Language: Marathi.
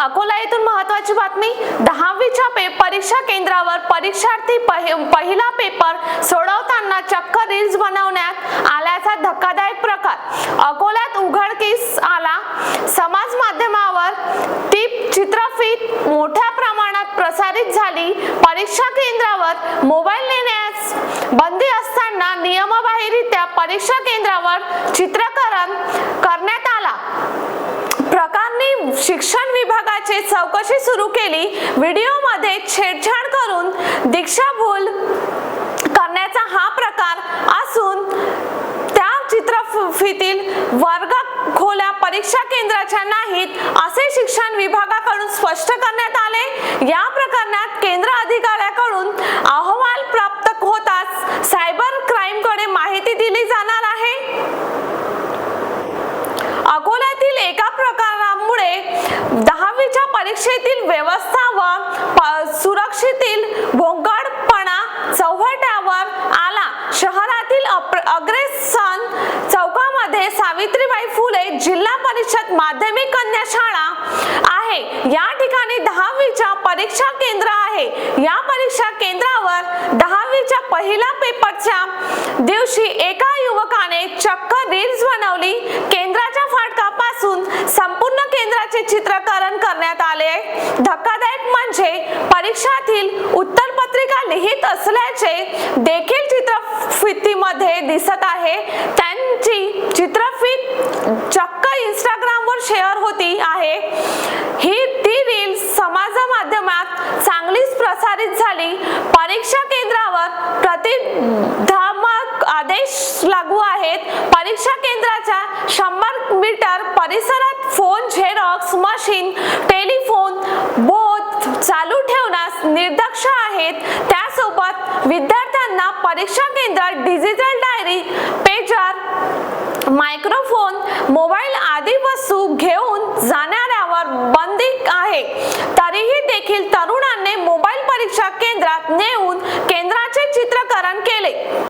अकोला येथून महत्वाची बातमी दहावीच्या पे परीक्षा केंद्रावर परीक्षार्थी पहिला पेपर सोडवताना चक्क रील्स बनवण्यात आल्याचा धक्कादायक प्रकार. अकोल्यात उघडकीस आला. समाज माध्यमावर ती चित्रफित मोठ्या प्रमाणात प्रसारित झाली. परीक्षा केंद्रावर मोबाईल नेण्यास बंदी असताना नियमबाहेरित्या परीक्षा केंद्रावर चित्रकरण करण्यात आला. प्रकारनी शिक्षण विभागाची चौकशी सुरू केली. व्हिडिओमध्ये छेडछाड करून दीक्षाभूल करण्याचा हा प्रकार असून त्या चित्रफितील वर्ग खोल्या परीक्षा केंद्राच्या नाहीत असे शिक्षण विभागाकडून स्पष्ट करण्यात आले. या प्रकरणात केंद्र अधिकाऱ्याकडून आहो परीक्षेतील व्यवस्था व सुरक्षेतील भोंगडपणा चौहटावर आला. शहरातील अग्रेसन चौकामध्ये सावित्रीबाई फुले जिल्हा परिषद माध्यमिक कन्या शाळा आहे. या ठिकाणी दहावीच्या परीक्षा केंद्र आहे. या परीक्षा केंद्रावर दहावीच्या पहिल्या पेपरच्या दिवशी एका युवकाने चक्क रील्स बनवली केंद्राच्या फाटकापासून संपूर्ण केंद्राचे करण्यात आले धक्कादायक म्हणजे परीक्षातील उत्तरपत्रिका लिहित असल्याचे देखील चित्रफितीमध्ये दिसत आहे. त्यांची चित्रफित चक्क इंस्टाग्रामवर शेअर होती आहे. ही ती रील समाज माध्यमात चांगलीच प्रसारित झाली. परीक्षा केंद्रावर प्रतिधामक आदेश लागू आहेत. परीक्षा केंद्राच्या शंभर मीटर परिसरात phone xerox machine telephone booth चालू ठेवण्यास निर्दक्ष आहेत. त्यासोबत विद्यार्थ्यांना परीक्षा केंद्रात digital diary pager microphone mobile आदी वस्तू घेऊन जाणाऱ्यावर बंदी आहे. तरीही देखील तरुणांनी मोबाईल परीक्षा केंद्रात नेऊन केंद्राचे चित्रकरण केले.